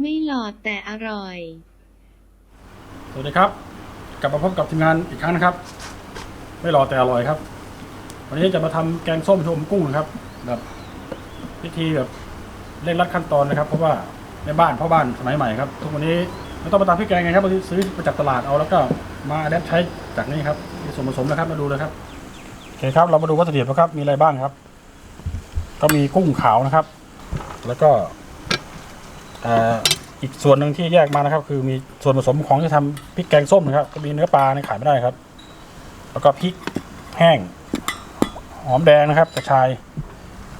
ไม่หลอดแต่อร่อย สวัสดีครับ กลับมาพบกับทีมงานอีกครั้งนะครับ ไม่รอแต่อร่อยครับ วันนี้จะมาทำแกงส้มชมกุ้งนะครับ แบบพิธีแบบเร่งรัดขั้นตอนนะครับ เพราะว่าในบ้านพ่อบ้านสมัยใหม่ครับ ทุกวันนี้ไม่ต้องไปตามพริกแกงไงครับบางทีซื้อมาจากตลาดเอาแล้วก็มาแดปใช้จากนี้ครับมีส่วนผสมนะครับมาดูเลยครับโอเคครับเรามาดูวัตถุดิบนะครับมีอะไรบ้างครับ ก็มีกุ้งขาวนะครับ แล้วก็ อีกส่วนหนึ่งที่แยกมานะครับ คือมีส่วนผสมของที่ทำพริกแกงส้มนะครับก็มีเนื้อปลาในขายไม่ได้ครับ แล้วก็พริกแห้งหอมแดงนะครับกระชาย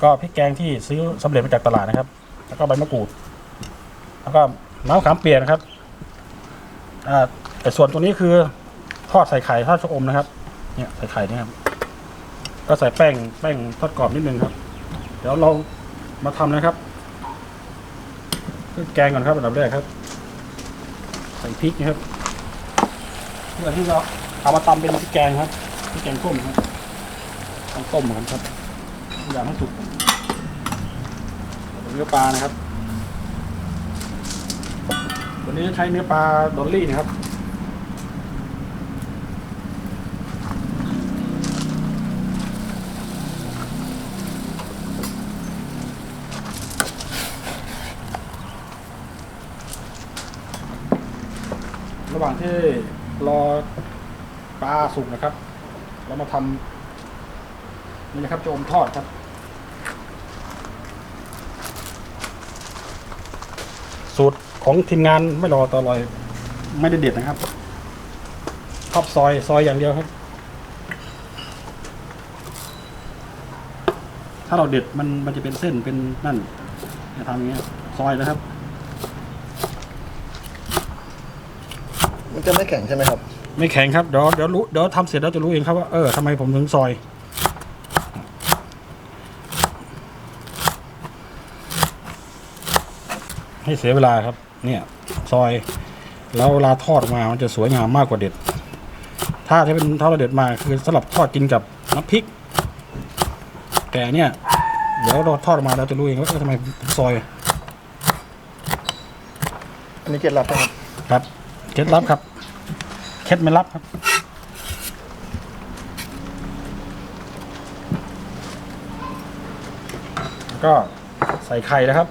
ก็พริกแกงที่ซื้อสำเร็จมาจากตลาดนะครับ แล้วก็ใบมะกรูด แล้วก็น้ำมะขามเปียกนะครับอ่าแต่ส่วนตัวนี้คือทอดใส่ไข่ทอดชะอมนะครับ เนี่ยใส่ไข่นี่ครับ ก็ใส่แป้งแป้งทอดกรอบนิดนึงครับ เดี๋ยวเรามาทำนะครับ แกงก่อนครับอันดับแรกครับ ใส่พริกนะครับเพื่อที่เราเอามาตำเป็นพริกแกงครับพริกแกงต้มครับต้องต้มก่อนครับทุกอย่างให้สุกเนื้อปลานะครับ วันนี้ใช้เนื้อปลาดอลลี่นะครับ ระหว่าง ที่รอปลาสุกนะครับ เรามาทำนี่นะครับโจมทอดครับ สูตรของทีมงานไม่รอต่อรอย ไม่ได้เด็ดนะครับชอบซอยซอยอย่างเดียวครับ ถ้าเราเด็ดมันมันจะเป็นเส้นเป็นนั่นจะทำอย่างเงี้ยซอยนะครับ มัน จะไม่แข็งใช่ไหมครับ ไม่แข็งครับ เดี๋ยวเดี๋ยวรู้เดี๋ยวทำเสร็จแล้วจะรู้เองครับว่าเออทำไมผมถึงซอย ให้เสียเวลาครับ เนี่ย ซอย แล้วเวลาทอดออกมามันจะสวยงามมากกว่าเด็ด ถ้าที่เป็นถ้าเราเด็ดมาคือสำหรับทอดกินกับน้ำพริก แต่เนี่ย เดี๋ยวเราทอดออกมาเราจะรู้เองว่าเออทำไมผมซอย อันนี้เคล็ดลับนะครับ ครับ เคล็ดลับครับ เคล็ดไม่ลับครับแล้วก็ใส่ไข่นะครับ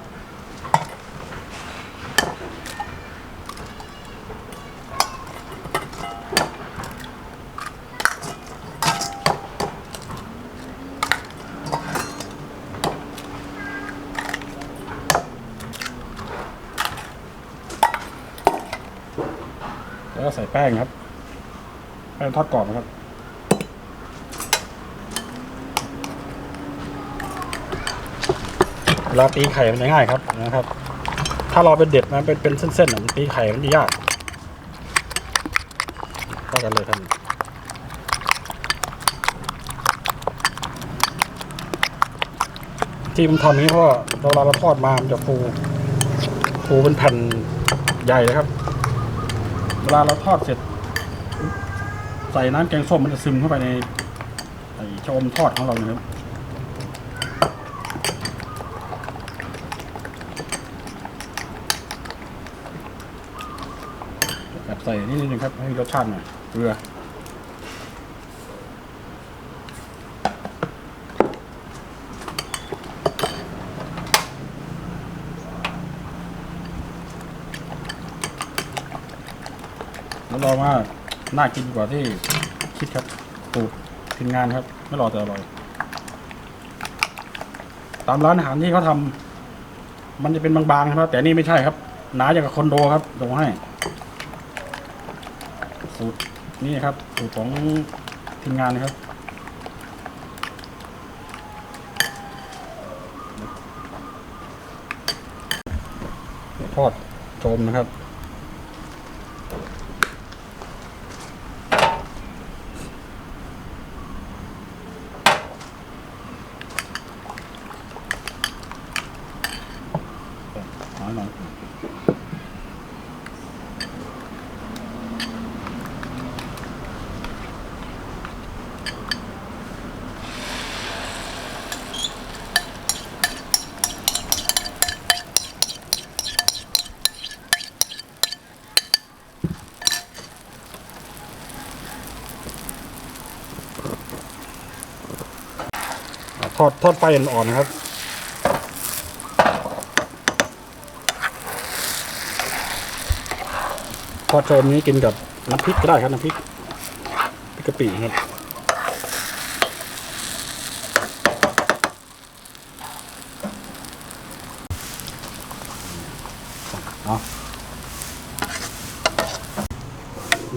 แล้วก็ใส่แป้งครับแป้งทอดกรอบนะครับเวลาตีไข่มันจะง่ายครับนะครับ ถ้าเราเป็นเด็ดนะเป็นเป็นเส้นๆมันตีไข่มันจะยากเข้ากันเลยครับที่ผมทำนี้เพราะเวลาเราทอดมามันจะฟูฟูเป็นแผ่นใหญ่เลยครับ เวลาเราทอดเสร็จ ใส่น้ำแกงส้มมันจะซึมเข้าไปในไอ้ชะอมทอดของเรานะครับแบบใส่นิดนึงครับให้รสชาติหน่อยเกลือ รองว่าน่ากินกว่าที่คิดครับตูดทีมงานครับ ไม่รอแต่อร่อย ตามร้านอาหารที่เขาทำมันจะเป็นบางๆนะครับ แต่นี่ไม่ใช่ครับ หนาอย่างกับคอนโดครับตรงให้ สูตรนี่ครับ สูตรของทีมงานนะครับทอดโจมนะครับ น้อยหน่อย อดทอดไฟอ่อนๆนะครับทอดโชมนี้กินกับน้ำพริกก็ได้ครับน้ำพริกพริกกะปิครับเอา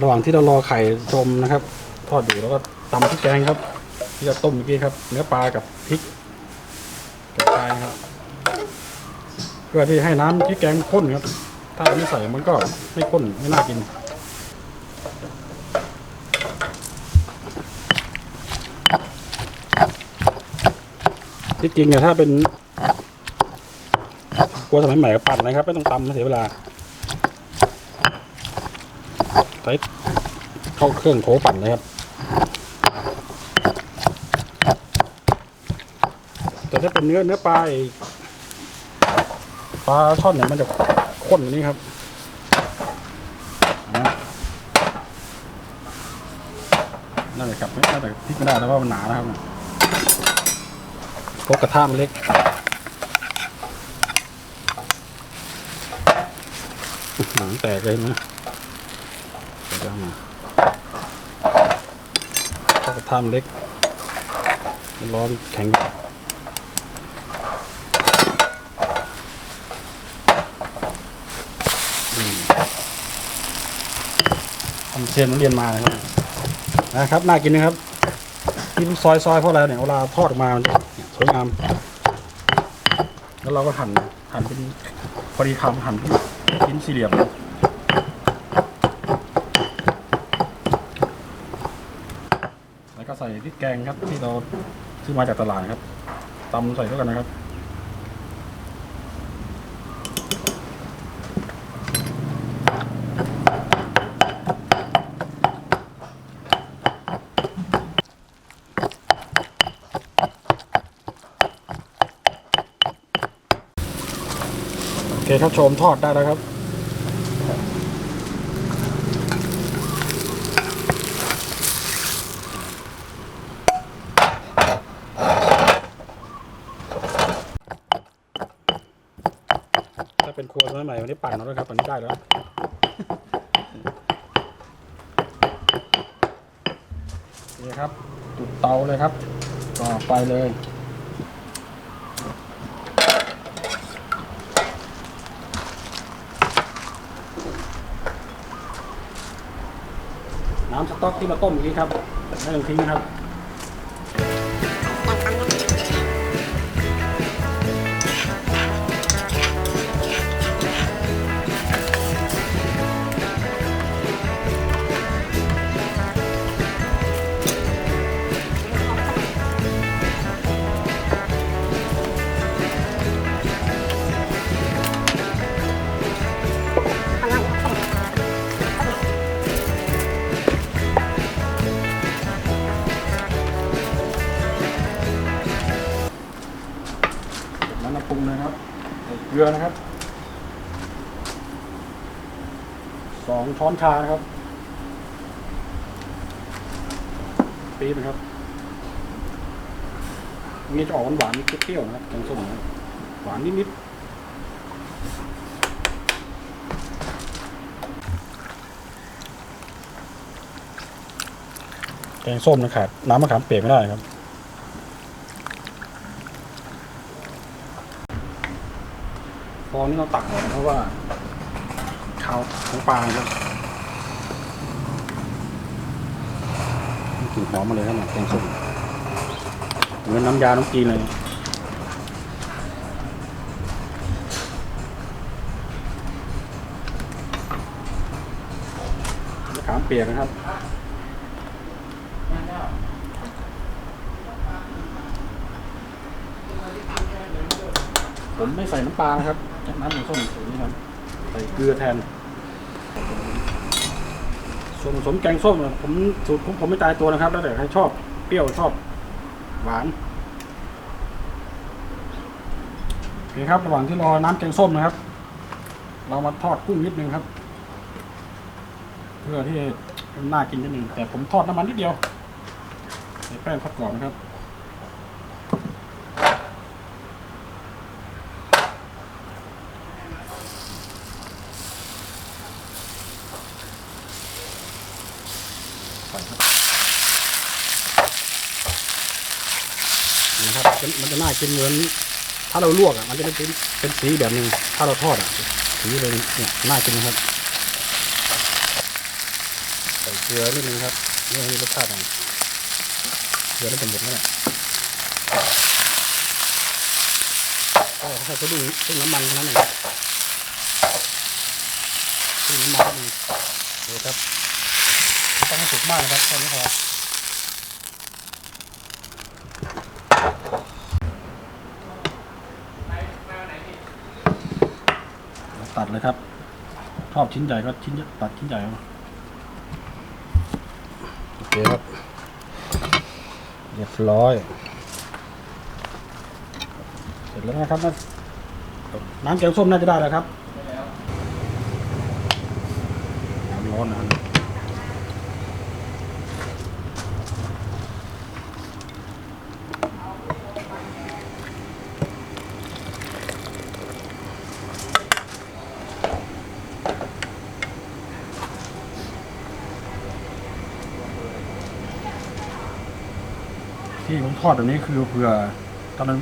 ระหว่างที่เรารอไข่ชมนะครับ ทอดอยู่แล้วก็ตำพริกแกงครับ ที่เราต้มเมื่อกี้ครับ เนื้อปลากับพริกกระชายครับ เพื่อที่ให้น้ำพริกแกงข้นครับ ถ้าไม่ใส่มันก็ไม่ข้นไม่น่ากินที่จริงเนี่ยถ้าเป็นกลัวสมัยใหม่ก็ปั่นนะครับ ไม่ต้องตำเสียเวลาใช้เข้าเครื่องโถปั่นเลยครับ แต่ ถ้าเป็นเนื้อเนื้อปลาปลาช่อนเนี่ยมันจะข้นกว่านี้ครับอะน่าจะกลับไม่น่าจะพลิกไม่ได้แล้วเพรามันหนานะครับเพราะกระทะมันเล็กหนังแตกเลยนะเดี๋ยวจะเอามาเพราะกระทะมันเล็กร้อนแข็ง ทำเทียนนักเรียนมานะครับนะครับน่ากินนะครับที่ซอยซอยเพราะอะไรเนี่ยเวลาทอดออกมามันสวยงามแล้วเราก็หั่นหั่นเป็นพอดีคำหั่นเป็นชิ้นสี่เหลี่ยมแล้วก็ใส่พริกแกงครับที่เราซื้อมาจากตลาดครับตำใส่เข้ากันนะครับ เรับชมทอดได้แล้วครับ ถ้าเป็นครัวสมัยใหม่วันนี้ปั่นแล้วครับตอนนี้ได้แล้วนี่ครับจุดเตาเลยครับก่อไฟเลย น้ำสต๊อกที่มาต้มนี้ครับไม่ต้องทิ้งนะครับ ช้อนชานะครับปี๊บนะครับอันนี้จะออกหวานๆเปรี้ยวๆนะครับแกงส้มนะหวานนิดๆแกงส้มนะขาดน้ำมะขามเปียกไม่ได้ครับฟอนี่เราตักออกเพราะว่าขาวของปลาครับ กลิ่นหอมมาเลยครับแกงส้มเหมือนน้ำยาน้ำจีนเลยมะขามเปียกนะครับผมไม่ใส่น้ำปลานะครับน้ำมันส้มสูตรนี้ครับ ใส่เกลือแทน ส่วนผสมแกงส้มผมสูตรผมผมไม่ตายตัวนะครับ แล้วแต่ใครชอบเปรี้ยวชอบ หวานโอเคครับ ระหว่างที่รอน้ำแกงส้มนะครับ เรามาทอดกุ้งนิดนึงครับ เพื่อที่ให้มันน่ากินนิดนึงแต่ผมทอดน้ำมันนิดเดียวใส่แป้งทอดกรอบนะครับ ส่ครับนี่นะครับ มันจะน่ากินเหมือน ถ้าเราลวกอะมันจะเป็นเป็นสีแบบนึงถ้าเราทอดอะสีเลยเนี่ยน่ากินนะครับใส่เกลือนิดนึงครับนี่มีรสชาติหน่อยเกลือได้เป็นหมดแล้วแหละก็ให้เขาดูซึ่งน้ำมันเท่านั้นเองซึ่งน้ำมันนิดนึงเดี๋ยครับต้องให้สุกมากนะครับแค่นี้พอ ตัดเลยครับชอบชิ้นใหญ่ก็ชิ้นตัดชิ้นใหญ่มาโอเคครับ เรียบร้อย เสร็จแล้วนะครับ น้ำน้ำแกงส้มน่าจะได้แล้วครับน้ำร้อนนะ ที่ผมทอดแบบนี้คือเผื่อตอนนั้น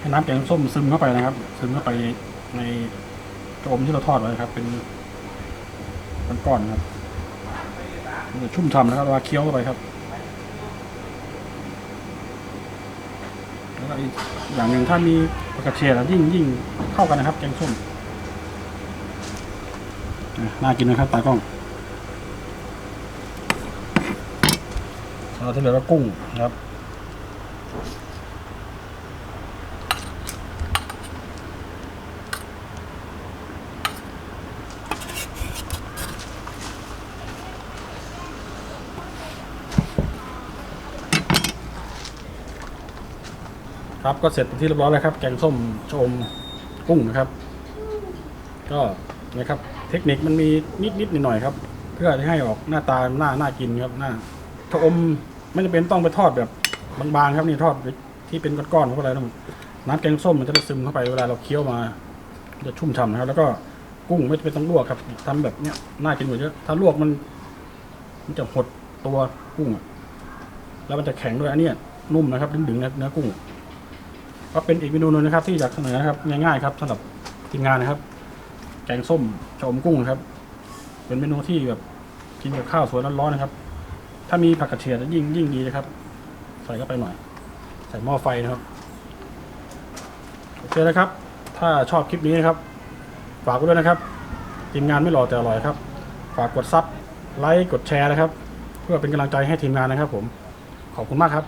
ให้น้ำแกงส้มซึมเข้าไปนะครับ ซึมเข้าไปในกระอมที่เราทอดไว้ครับ เป็นเป็นก้อนครับมันจะชุ่มฉ่ำนะครับเวลาเคี้ยวเข้าไปครับ แล้วก็อีกอย่างหนึ่งถ้ามีผักกระเฉดอะยิ่งยิ่งเข้ากันนะครับ แกงส้มน่ากินนะครับตากล้องเราที่เหลือก็กุ้งนะครับ ครับก็เสร็จเป็นที่เรียบร้อยแล้วครับ แกงส้มชมกุ้งนะครับ ก็นะครับ เทคนิคมันมีนิดนิดหน่อยหน่อยครับ เพื่อที่ให้ออกหน้าตาหน้าหน่ากินครับหน้าชมไม่จำเป็นต้องไปทอดแบบบางๆครับนี่ทอดที่เป็นก้อนๆเพราะอะไรนะน้ำแกงส้มมันจะได้ซึมเข้าไปเวลาเราเคี้ยวมา จะชุ่มฉ่ำนะครับ แล้วก็กุ้งไม่จำเป็นต้องลวกครับทำแบบเนี้ยน่ากินกว่าเยอะถ้าลวกมันมันจะหดตัวกุ้งแล้วมันจะแข็งด้วยอันเนี้ยนุ่มนะครับดึงๆนะเนื้อกุ้ง ก็เป็นอีกเมนูหนึงนะครับ ที่อยากเสนอนะครับง่ายๆครับสำหรับทีมงานนะครับ แกงส้มชะอมกุ้งครับ เป็นเมนูที่แบบกินกับข้าวสวยร้อนๆนะครับ ถ้ามีผักกระเฉดยิ่งยิ่งดีนะครับ ใส่เข้าไปหน่อย ใส่หม้อไฟนะครับโอเคนะครับ ถ้าชอบคลิปนี้นะครับ ฝากไว้ด้วยนะครับทีมงานไม่หล่อแต่อร่อยครับ ฝากกดซับไลค์กดแชร์นะครับ เพื่อเป็นกำลังใจให้ทีมงานนะครับผมขอบคุณมากครับ